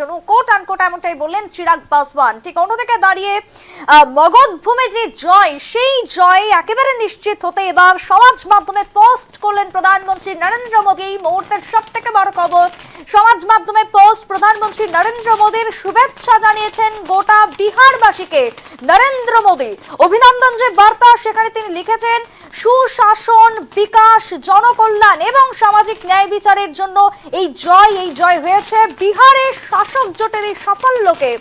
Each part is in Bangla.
জন্য আনকোট এমনটাই বললেন চিরাগ পাসওয়ান। ঠিক অন্যদিকে দাঁড়িয়ে মগধ যে জয়, সেই জয় একেবারে নিশ্চিত হতে এবার সমাজ মাধ্যমে পোস্ট করলেন প্রধানমন্ত্রী নরেন্দ্র মোদী। এই মুহূর্তের সব থেকে বড় খবর, সমাজ মাধ্যমে পোস্ট প্রধানমন্ত্রী নরেন্দ্র মোদীর শুভেচ্ছা জানিয়েছেন গোটা বিহারবাসীকে। নরেন্দ্র মোদী, অভিনন্দন যে বার্তা সেখানে তিনি লিখেছেন, সুশাসন, বিকাশ, জনকল্যাণ এবং সামাজিক ন্যায় বিচারের জন্য এই জয় এই জয় হয়েছে। বিহারের শাসক জোটের এই সাফল্যকে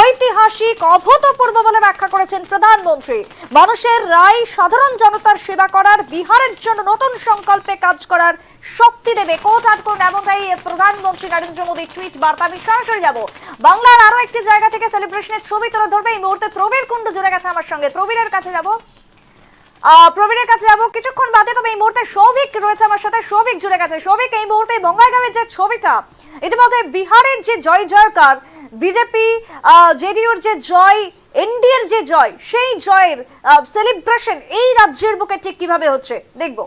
ঐতিহাসিক, অভূতপূর্ব বলে ব্যাখ্যা করেছেন প্রধানমন্ত্রী। মানুষের রায় সাধারণ জনতার সেবা করার, বিহারের জন্য নতুন সংকল্পে কাজ করার শক্তি দেবে। কোট আট কোট এমনটাই প্রধানমন্ত্রী নরেন্দ্র মোদী টুইট বার্তা। আমি সরাসরি যাব। বাংলার আরও একটি জায়গা থেকে সেলিব্রেশনের ছবি তুলে ধরবে। এই মুহূর্তে প্রবীর কুণ্ড জুড়ে গেছে আমার সঙ্গে। প্রবীরের কাছে যাব। আহ, প্রবীরের কাছে যাব। কিছুক্ষণ বাদে তবে এই মুহূর্তে সৌভিক রয়েছে আমার সাথে। সৌভিক জুড়ে গেছে। সৌভিক এই মুহূর্তে বঙ্গাইগাঁওয়ের যে ছবিটা ইতিমধ্যে বিহারের যে জয় জয়কার বিজেপি জেডিউর যে জয় এনডিএর যে জয় সেই জয়ের সেলিব্রেশন এই রাজ্যের বুকে ঠিক কীভাবে হচ্ছে দেখব।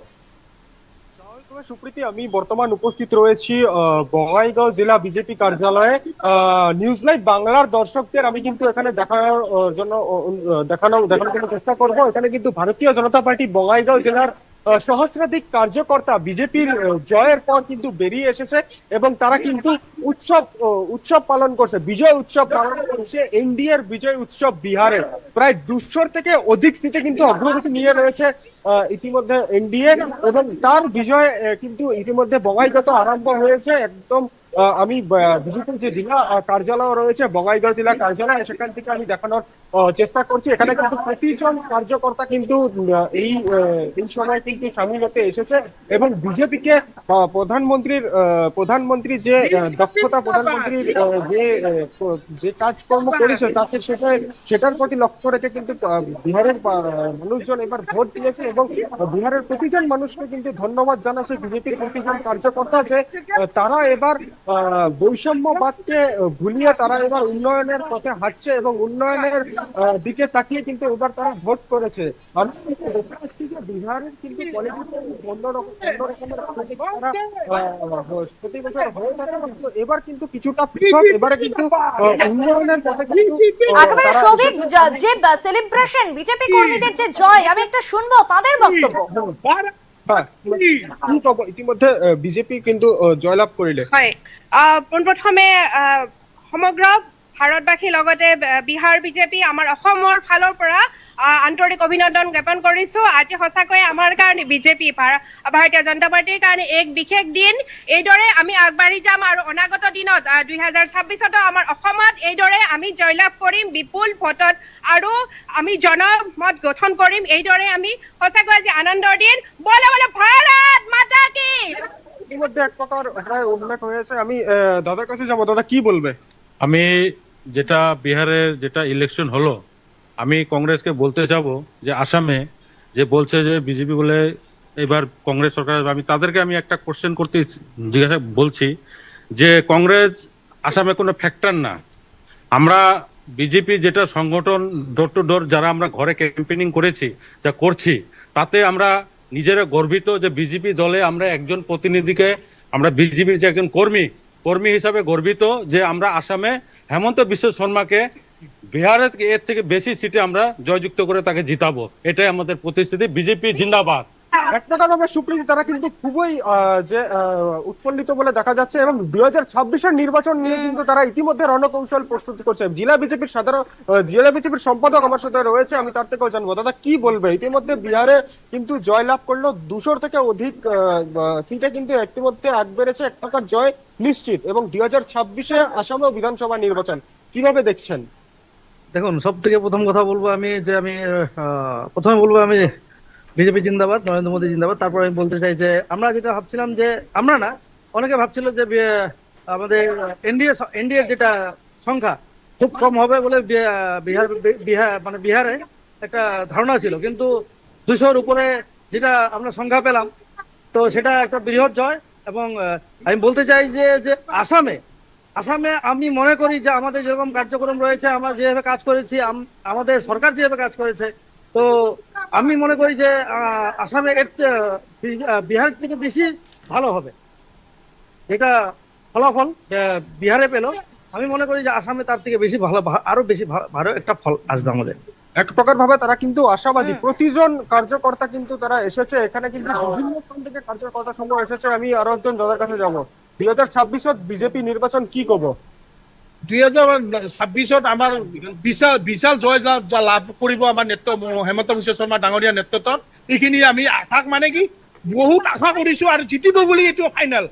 সুপ্রীতি, আমি বর্তমান উপস্থিত রয়েছি বঙ্গাইগাঁও জেলা বিজেপি কার্যালয়ে। নিউজ লাইভ বাংলার দর্শকদের আমি কিন্তু এখানে দেখানোর জন্য দেখানো দেখানোর জন্য চেষ্টা করব। এখানে কিন্তু ভারতীয় জনতা পার্টি বঙ্গাইগাঁও জেলার সহস্রাধিক কার্যকর্তা বিজেপির জয়ের পর কিন্তু বেরিয়ে এসেছে এবং তারা কিন্তু উৎসব উৎসব পালন করছে, বিজয় উৎসব পালন করছে এনডিএর বিজয় উৎসব বিহারের প্রায় দুশোর থেকে অধিক সিটে কিন্তু অগ্রগতি নিয়ে রয়েছে ইতিমধ্যে এনডিএ এবং তার বিজয় কিন্তু ইতিমধ্যে বঙ্গাইগত আরম্ভ হয়েছে, একদম আমি বিজেপির যে জেলা কার্যালয় রয়েছে, বঙ্গাইগাঁও জেলা কার্যালয়, সেখান থেকে আমি দেখানোর চেষ্টা করছি। এখানে কিন্তু প্রতিজন কার্যকর্তা কিন্তু এই সময় কিন্তু সামিল হতে এসেছে এবং বিজেপিকে প্রধানমন্ত্রীর প্রধানমন্ত্রী যে দক্ষতা প্রধানমন্ত্রীর যে যে কাজকর্ম করেছে, তাতে সেটা সেটার প্রতি লক্ষ্য রেখে কিন্তু বিহারের মানুষজন এবার ভোট দিয়েছে এবং বিহারের প্রতিজন মানুষকে কিন্তু ধন্যবাদ জানাচ্ছে বিজেপির প্রতিজন কার্যকর্তা যে তারা এবার বৈষম্যবাদকে ভুলিয়ে তারা এবার উন্নয়নের পথে হাঁটছে এবং উন্নয়নের দিকে তাকিয়ে কিন্তু এবার তারা ভোট করেছে আমি কিন্তু দেখতে পাচ্ছি যে বিহারের কিন্তু প্রতি বছর হয়ে থাকে কিন্তু এবার কিন্তু কিছুটা পৃথক এবারে কিন্তু উন্নয়নের পথে কিন্তু একেবারে সৌভিক যে সেলিব্রেশন বিজেপি কর্মীদের যে জয় আমি একটা শুনব তাদের বক্তব্য? ইতিমধ্যে বিজেপি কিন্তু জয়লাভ কৰিলে হয়। পোনপ্ৰথমে সমগ্ৰ ভাৰতবাসীৰ লগতে বিহাৰ বিজেপি আমাৰ অসমৰ ফালৰ পৰা আন্তৰিক অভিনন্দন জ্ঞাপন কৰিছো। আজি সঁচাকৈয়ে আমাৰ কাৰণে বিজেপি ভাৰতীয় জনতা পাৰ্টীৰ কাৰণে এক বিশেষ দিন। এইদৰে আমি আগবাঢ়ি যাম আৰু অনাগত দিনত দুহেজাৰ ছাব্বিছতো আমাৰ অসমত এইদৰে আমি জয়লাভ কৰিম বিপুল ভোটত আৰু আমি জনমত গঠন কৰিম। এইদৰে আমি সঁচাকৈ আজি আনন্দৰ দিন। বলে বলে ভাৰত মাতা কি? ইতিমধ্যে এক প্রকার প্রায় উল্লেখ হয়েছে আমি আহ, দাদার কাছে যাব দাদা কি বলবে? আমি যেটা বিহারের যেটা ইলেকশন হলো, আমি কংগ্রেসকে বলতে যাব যে আসামে যে বলছে যে বিজেপি বলে এবার কংগ্রেস সরকার আমি তাদেরকে আমি একটা কোশ্চেন করতে জিজ্ঞাসা, বলছি যে কংগ্রেস আসামে কোনো ফ্যাক্টর না। আমরা বিজেপি যেটা সংগঠন ডোর টু ডোর যারা আমরা ঘরে ক্যাম্পেনিং করেছি, যা করছি, তাতে আমরা নিজেরা গর্বিত যে বিজেপি দলে আমরা একজন প্রতিনিধিকে, আমরা বিজেপির যে একজন কর্মী কর্মী হিসাবে গর্বিত যে আমরা আসামে হেমন্ত বিশ্ব শর্মাকে বিহারের এর থেকে বেশি সিটে আমরা জয়যুক্ত করে তাকে জিতাবো। এটাই আমাদের প্রতিশ্রুতি। বিজেপি জিন্দাবাদ। এক প্রকার ভাবে সুপ্রীতি তারা কিন্তু খুবই আহ, যে আহ, উৎফুল্লিত বলে দেখা যাচ্ছে এবং দুই হাজার ছাব্বিশের নির্বাচন নিয়ে কিন্তু তারা ইতিমধ্যে রণকৌশল প্রস্তুত করছে। জেলা বিজেপির সাধারণ জেলা বিজেপির সম্পাদক আমার সাথে রয়েছে আমি তার থেকেও জানব। দাদা কি বলবে? ইতিমধ্যে বিহারে কিন্তু জয়লাভ করল দুশোর থেকে অধিক সিটে কিন্তু ইতিমধ্যে এক বেড়েছে এক প্রকার জয় নিশ্চিত এবং দুই হাজার ছাব্বিশে আসামেও বিধানসভা নির্বাচন। কীভাবে দেখছেন? দেখুন সব থেকে প্রথম কথা বলব আমি যে আমি আহ, প্রথমে বলব আমি বিজেপি জিন্দাবাদ, নরেন্দ্র মোদী জিন্দাবাদ। তারপর আমি বলতে চাই যে, আমরা যেটা ভাবছিলাম যে, আমরা না, অনেকে ভাবছিল যে আমাদের এনডিএ এনডিএর যেটা সংখ্যা খুব কম হবে বলে বিহার বিহার মানে বিহারে একটা ধারণা ছিল। কিন্তু দুশোর উপরে যেটা আমরা সংখ্যা পেলাম, তো সেটা একটা বৃহৎ জয় এবং আমি বলতে চাই যে যে আসামে আসামে আমি মনে করি যে আমাদের যেরকম কার্যক্রম রয়েছে, আমরা যেভাবে কাজ করেছি, আম- আমাদের সরকার যেভাবে কাজ করেছে তো আমি মনে করি যে আসামে এর বিহার থেকে বেশি ভালো হবে। যেটা ফলাফল বিহারে পেল। আমি মনে করি যে আসামে তার থেকে বেশি ভালো আরও বেশি ভালো একটা ফল আসবে আমাদের। এক প্রকার ভাবে তারা কিন্তু আশাবাদী। প্রতিজন কার্যকর্তা কিন্তু তারা এসেছে। এখানে কিন্তু বিভিন্ন স্থান থেকে কার্যকর্তা সমূহ এসেছে। আমি আরও একজন দাদার কাছে যাব। দুই হাজার ছাব্বিশত বিজেপি নির্বাচন কি কব? দুই হাজাৰ ছাব্বিছত আমাৰ বিশাল বিশাল জয় লাভ কৰিব আমাৰ নেতৃত্ব হেমন্ত বিশ্ব শৰ্মা ডাঙৰীয়া নেতৃত্বত। এইখিনি আমি আশাক মানে কি, বহুত আশা কৰিছো আৰু জিতিব বুলি এইটো ফাইনেল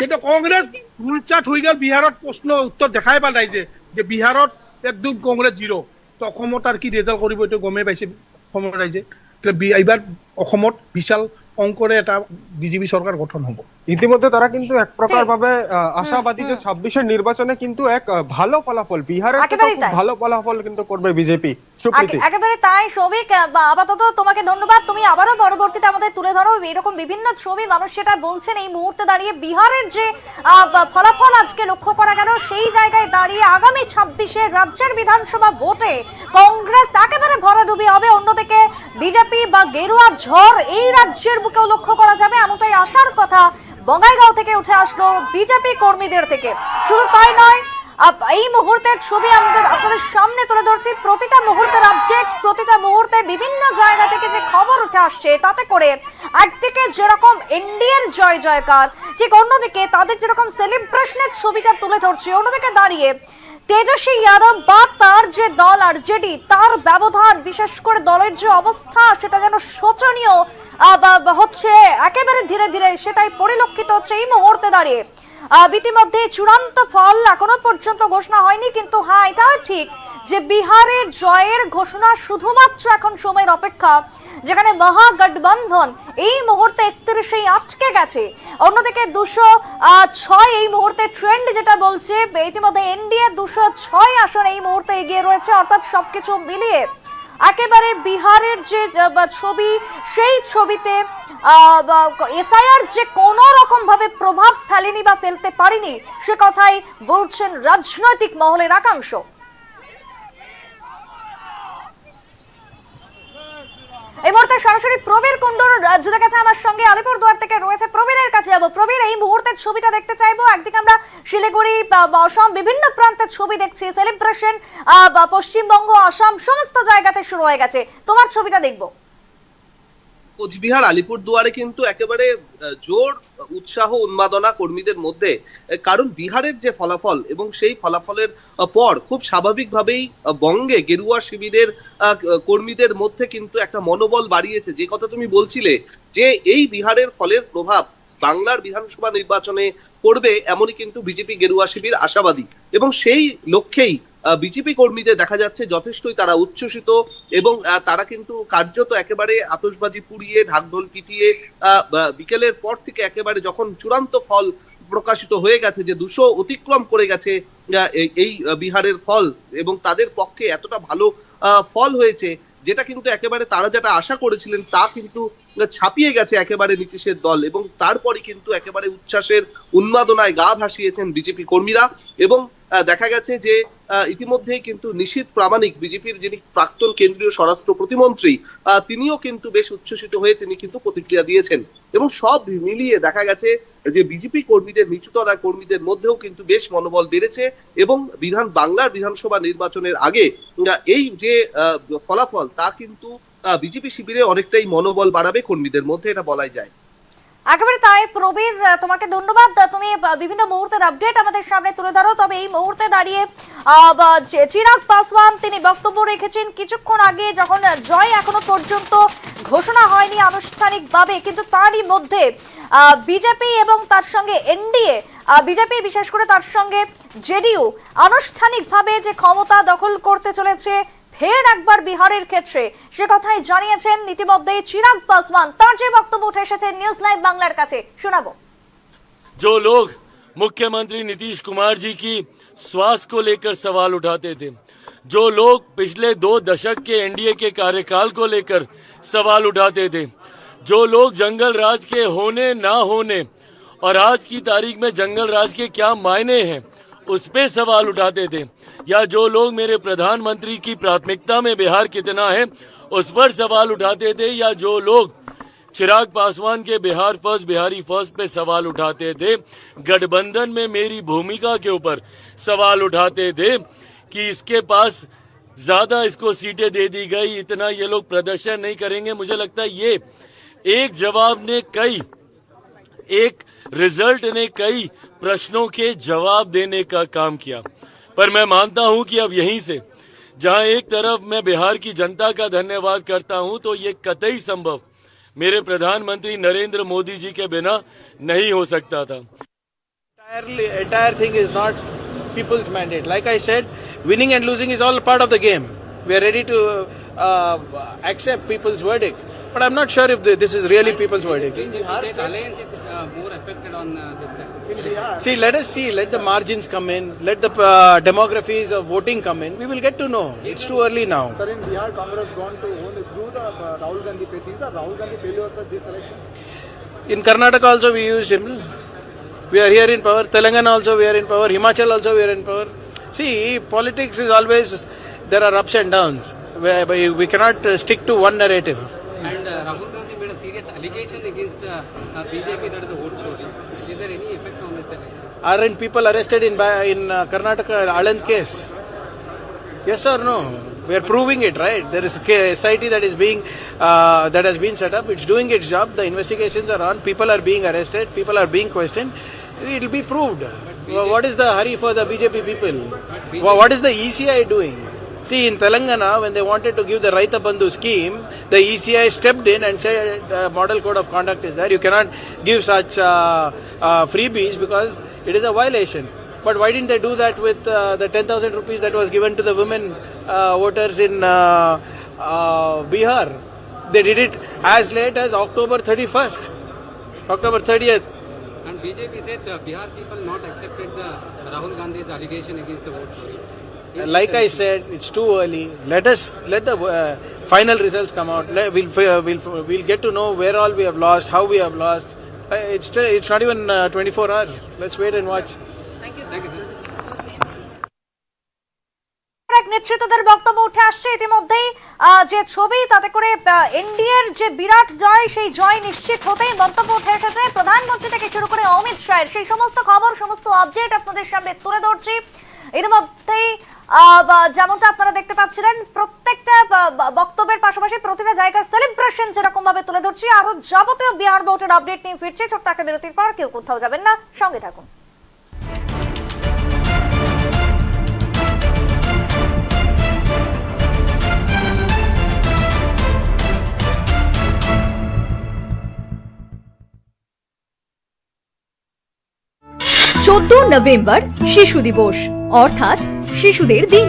কিন্তু কংগ্ৰেছ উলচাত হৈ গ'ল, বিহাৰত প্ৰশ্ন উত্তৰ দেখাই পাল নাই যে যে বিহাৰত একদম কংগ্ৰেছ জিৰ' তো অসমত আৰু কি ৰেজাল্ট কৰিব এইটো গমেই পাইছে অসমৰ ৰাইজে। এইবাৰ অসমত বিশাল অংকৰে এটা বিজেপি সরকার গঠন হ'ব। ইতিমধ্যে তারা কিন্তু এক প্রকার ভাবে আহ, আশাবাদী যে ছাব্বিশের নির্বাচনে কিন্তু এক ভালো ফলাফল। বিহারের তাই। ভালো ফলাফল কিন্তু করবে বিজেপি। একেবারে তাই বা আপাতত তোমাকে ধন্যবাদ। তুমি আবারও পরবর্তীতে আমাদের তুলে ধরো। এরকম বিভিন্ন ছবি মানুষ সেটা বলছেন, এই মুহূর্তে দাঁড়িয়ে বিহারের যে ফলাফল আজকে লক্ষ্য করা গেল, সেই জায়গায় দাঁড়িয়ে আগামী ছাব্বিশে রাজ্যের বিধানসভা ভোটে কংগ্রেস একেবারে ভরাডুবি হবে। অন্যদিকে বিজেপি বা গেরুয়া ঝড় এই রাজ্যের বুকেও লক্ষ্য করা যাবে। এমনটাই আসার কথা বঙ্গাইগাঁও থেকে উঠে আসলো বিজেপি কর্মীদের থেকে। শুধু তাই নয় এই মুহূর্তের ছবি আমাদের আপনাদের সামনে তুলে ধরছি। প্রতিটা মুহূর্তের আপডেট প্রতিটা মুহূর্তে বিভিন্ন জায়গা থেকে যে খবর উঠে আসছে, তাতে করে একদিকে যেরকম ইন্ডিয়ার জয় জয়কার, ঠিক অন্যদিকে তাদের যেরকম সেলিব্রেশনের ছবিটা তুলে ধরছে, অন্যদিকে দাঁড়িয়ে তেজস্বী যাদব বা তার যে দল আরজেডি তার ব্যবধান, বিশেষ করে দলের যে অবস্থা, সেটা যেন শোচনীয় হচ্ছে একেবারে ধীরে ধীরে সেটাই পরিলক্ষিত হচ্ছে। এই মুহূর্তে দাঁড়িয়ে ইতিমধ্যে চূড়ান্ত ফল এখনও পর্যন্ত ঘোষণা হয়নি, কিন্তু হ্যাঁ এটাও ঠিক যে বিহারে জয়ের ঘোষণা শুধুমাত্র এখন সময়ের অপেক্ষা, যেখানে মহাগঠবন্ধন এই মুহূর্তে একত্রিশেই আটকে গেছে। অন্যদিকে দুশো ছয় এই মুহূর্তে ট্রেন্ড যেটা বলছে, ইতিমধ্যে এনডিএ দুশো ছয় আসন এই মুহূর্তে এগিয়ে রয়েছে, অর্থাৎ সবকিছু মিলিয়ে। একেবারে বিহারের যে ছবি, সেই ছবিতে এসআইআর যে কোনো রকম ভাবে প্রভাব ফেলেনি বা ফেলতে পারেনি, সে কথাই বলছেন রাজনৈতিক মহলের একাংশ। এই মুহূর্তে সরাসরি প্রবীর কুণ্ডুর আহ, কাছে আমার সঙ্গে আলিপুরদুয়ার থেকে রয়েছে প্রবীরের কাছে যাব। প্রবীর এই মুহূর্তের ছবিটা দেখতে চাইব। একদিকে আমরা শিলিগুড়ি অসম বিভিন্ন প্রান্তের ছবি দেখছি। সেলিব্রেশন পশ্চিমবঙ্গ অসম সমস্ত জায়গাতে শুরু হয়ে গেছে। তোমার ছবিটা দেখব। কোচবিহার, আলিপুরদুয়ারে কিন্তু একেবারে জোর উৎসাহ, উন্মাদনা কর্মীদের মধ্যে কারণ বিহারের যে ফলাফল এবং সেই ফলাফলের পর খুব স্বাভাবিকভাবেই বঙ্গে গেরুয়া শিবিরের কর্মীদের মধ্যে কিন্তু একটা মনোবল বাড়িয়েছে। যে কথা তুমি বলছিলে যে এই বিহারের ফলের প্রভাব বাংলার বিধানসভা নির্বাচনে পড়বে, এমনই কিন্তু বিজেপি গেরুয়া শিবির আশাবাদী। এবং সেই লক্ষ্যেই বিজেপি কর্মীদের দেখা যাচ্ছে যথেষ্টই তারা উচ্ছ্বসিত এবং তারা কিন্তু কার্যত একেবারে আতশবাজি পুড়িয়ে, ঢাকঢোল পিটিয়ে বিকেলের পর থেকে একেবারে যখন চূড়ান্ত ফল প্রকাশিত হয়ে গেছে যে দুশো অতিক্রম করে গেছে এই- বিহারের ফল এবং তাদের পক্ষে এতটা ভালো ফল হয়েছে, যেটা কিন্তু একেবারে তারা যেটা আশা করেছিলেন তা কিন্তু ছাপিয়ে গেছে একেবারে নীতিশের দল এবং তারপরে কিন্তু একেবারে উচ্ছ্বাসের উন্মাদনায় গা ভাসিয়েছেন বিজেপি কর্মীরা এবং দেখা গেছে যে আহ, ইতিমধ্যেই কিন্তু নিশীত প্রামাণিক বিজেপির যিনি প্রাক্তন কেন্দ্রীয় স্বরাষ্ট্র প্রতিমন্ত্রী তিনিও কিন্তু বেশ উচ্ছ্বসিত হয়ে তিনি কিন্তু প্রতিক্রিয়া দিয়েছেন। এবং সব মিলিয়ে দেখা গেছে যে বিজেপি কর্মীদের নিচুতরা কর্মীদের মধ্যেও কিন্তু বেশ মনোবল বেড়েছে এবং বিধান বাংলার বিধানসভা নির্বাচনের আগে এই যে ফলাফল তা কিন্তু বিজেপি শিবিরে অনেকটাই মনোবল বাড়াবে কর্মীদের মধ্যে এটা বলাই যায়। একেবারে তাই, প্রবীর তোমাকে ধন্যবাদ। তুমি বিভিন্ন মুহূর্তের আপডেট আমাদের সামনে তুলে ধরো। তবে এই মুহূর্তে দাঁড়িয়ে চিরাগ পাসওয়ান, তিনি বক্তব্য রেখেছেন কিছুক্ষণ আগে যখন জয় এখনও পর্যন্ত ঘোষণা হয়নি আনুষ্ঠানিকভাবে, কিন্তু তারই মধ্যে বিজেপি এবং তার সঙ্গে এনডিএ বিজেপি বিশেষ করে তার সঙ্গে জেডিইউ আনুষ্ঠানিকভাবে যে ক্ষমতা দখল করতে চলেছে ফের একবার বিহারের ক্ষেত্রে সে কথাই জানিয়েছেন ইতিমধ্যেই চিরাগ পাসওয়ান তার যে বক্তব্য উঠে এসেছে নিউজ লাইভ বাংলার কাছে শোনাবো जो लोग मुख्यमंत्री नीतीश कुमार जी की स्वास्थ्य को लेकर सवाल उठाते थे जो लोग पिछले दो दशक के एनडीए के कार्यकाल को लेकर सवाल उठाते थे जो लोग जंगल राज के होने ना होने और आज की तारीख में जंगल राज के क्या मायने हैं उस पे सवाल उठाते थे या जो लोग मेरे प्रधानमंत्री की प्राथमिकता में बिहार कितना है, उस पर सवाल उठाते थे, या जो लोग चिराग पासवान के बिहार फ़र्स्ट, बिहारी फ़र्स्ट पे सवाल उठाते थे, गठबंधन में मेरी भूमिका के ऊपर सवाल उठाते थे कि इसके पास ज़्यादा इसको सीटें दे दी गई, इतना ये लोग प्रदर्शन नहीं करेंगे। मुझे लगता है ये एक जवाब ने कई, एक रिज़ल्ट ने कई प्रश्नों के जवाब देने का काम किया। पर मैं मानता हूँ कि अब यहीं से जहाँ एक तरफ़ मैं बिहार की जनता का धन्यवाद करता हूँ तो ये कतई संभव मेरे प्रधानमंत्री नरेंद्र मोदी जी के बिना नहीं हो सकता था entire thing is not people's mandate like i said winning and losing is all part of the game we are ready to uh, accept people's verdict but i'm not sure if this is really people's verdict alliance is uh, more affected on uh, this. See let us see. Let the margins come in. Let the uh, demographies of voting come in. We will get to know. It's too early now. Sir, in Bihar, Congress gone to own through the uh, Rahul Gandhi case. Is the Rahul Gandhi failure of this election? in karnataka also we used him we are here in power. Telangana also we are in power. Himachal also we are in power. See politics is always there are ups and downs. Where we we cannot uh, stick to one narrative. And uh, Rahul Gandhi made a serious allegation against uh, uh, BJP that is the vote shorting. Is there any effect on this election? aren't people arrested in in uh, karnataka Aland case? Yes or no? We are proving it right? There is a SIT that is being uh, that has been set up. It's doing its job. The investigations are on. People are being arrested. People are being questioned. It will be proved. What is the hurry for the bjp people? What is the eci doing see in telangana when they wanted to give the raita bandhu scheme the eci stepped in and said uh, model code of conduct is there. You cannot give such uh, uh, freebies because it is a violation. But why didn't they do that with uh, the 10000 rupees that was given to the women uh, voters in uh, uh, bihar? They did it as late as october 31st october 30th And BJP says uh, Bihar people not accepted the Rahul Gandhi's allegation against the vote chori. like I said, it's too early. Let us let the uh, final results come out. Let, we'll, uh, we'll we'll get to know where all we have lost, how we have lost. Uh, it's it's not even uh, 24 hours. Let's wait and watch. Thank you, sir. নেতৃত্বদের বক্তব্য উঠে আসছে ইতিমধ্যেই। যে ছবি, তাতে করে এনডিএর যে বিরাট জয়, সেই জয় নিশ্চিত হতেই মন্তব্য উঠে এসেছে। প্রধানমন্ত্রী থেকে শুরু করে অমিত শাহের সেই সমস্ত খবর, সমস্ত আপডেট আপনাদের সামনে তুলে ধরছি। ইতিমধ্যেই যেমনটা আপনারা দেখতে পাচ্ছিলেন, প্রত্যেকটা বক্তব্যের পাশাপাশি প্রতিটা জায়গার সেলিব্রেশন যেরকম ভাবে তুলে ধরছি। আরও যাবতীয় বিহার ভোটের আপডেট নিয়ে ফিরছে। ছোট্ট একটা বিরতির পর কেউ কোথাও যাবেন না। সঙ্গে থাকুন। চোদ্দ নভেম্বর শিশু দিবস, অর্থাৎ শিশুদের দিন।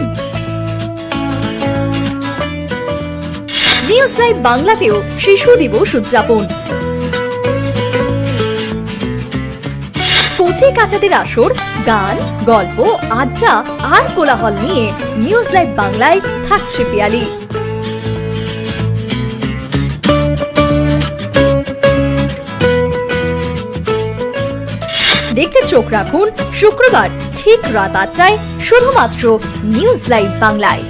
নিউজ লাইভ বাংলাতেও শিশু দিবস উদযাপন। কচি কাচাদের আসর, গান, গল্প, আড্ডা আর কোলাহল নিয়ে নিউজ লাইভ বাংলায় থাকছে পিয়ালি। চোখ রাখুন। শুক্রবার ঠিক রাত আটটায় শুধুমাত্র নিউজ লাইভ বাংলায়।